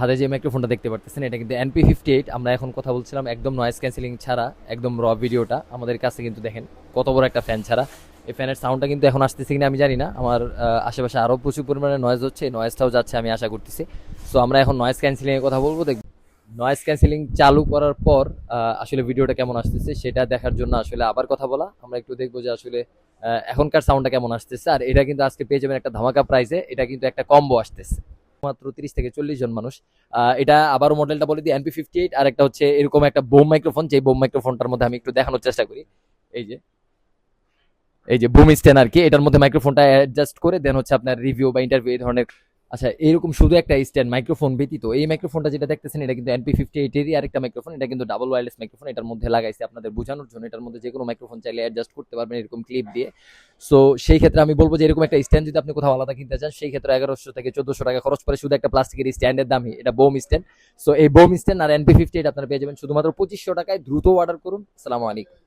হাতে যে মাইক্রোফোনটা দেখতে পারতেছেন, এটা কিন্তু এনপি ফিফটি এইট আমরা এখন কথা বলছিলাম একদম নয়েজ ক্যান্সেলিং ছাড়া, একদম র ভিডিওটা আমাদের কাছে কিন্তু দেখেন, কত বড় একটা ফ্যান ছাড়া। এই ফ্যানের সাউন্ডটা কিন্তু এখন আসতেছে কিনা আমি জানি না। আমার আশেপাশে আরও প্রচুর পরিমাণে নয়েজ হচ্ছে, এই নয়েজটাও যাচ্ছে আমি আশা করতেছি। সো আমরা এখন নয়েজ ক্যান্সেলিং এর কথা বলব। দেখ নয়েজ ক্যান্সেলিং চালু করার পর আসলে ভিডিওটা কেমন আসতেছে সেটা দেখার জন্য আসলে আবার কথা বলা। আমরা একটু দেখব যে আসলে এখনকার সাউন্ডটা কেমন আসতেছে। আর এটা কিন্তু আজকে পেয়ে যাবেন একটা ধামাকা প্রাইসে এটা কিন্তু একটা কম্বো আসতেছে। মাত্র তিরিশ থেকে চল্লিশ জন মানুষ। এটা আবারও মডেলটা বলে দিই এমপি ফিফটি এইট আর একটা হচ্ছে এরকম একটা বোম মাইক্রোফোন যে বোম মাইক্রোফোনটার মধ্যে আমি একটু দেখানোর চেষ্টা করি। এই যে এই যে বুম স্ট্যান্ড আর কি, এটার মধ্যে মাইক্রোফোনটা অ্যাডজাস্ট করে দেন হচ্ছে আপনার রিভিউ বা ইন্টারভিউ এই ধরনের আচ্ছা এরকম শুধু একটা স্ট্যান্ড মাইক্রোফোন ব্যতীত। এই মাইক্রোফোনটা যেটা দেখতেছেন, এটা কিন্তু এনপি ফিফটি এইট এইটেরই আরেকটা মাইক্রোফোন এটা কিন্তু ডাবল ওয়্যারলেস মাইক্রোফোন এটার মধ্যে লাগাইছে আপনাদের বোঝানোর জন্য। এটার মধ্যে যে কোনো মাইক্রোফোন চাইলে অ্যাডজাস্ট করতে পারবেন এরকম ক্লিপ দিয়ে। সো সেই ক্ষেত্রে আমি বলব যে এরকম একটা স্ট্যান্ড যদি আপনি কোথাও আলাদা কিনতে চান, সেই ক্ষেত্রে এগারোশো থেকে চোদ্দশো টাকা খরচ পড়ে শুধু একটা প্লাস্টিকের স্ট্যান্ডের দামই। এটা বোম স্ট্যান্ড সো এই বোম স্ট্যান্ড আর এনপি ফিফটি এইট আপনারা পেয়ে যাবেন শুধুমাত্র পঁচিশশো টাকায়। দ্রুত অর্ডার করুন। আসসালামু আলাইকুম।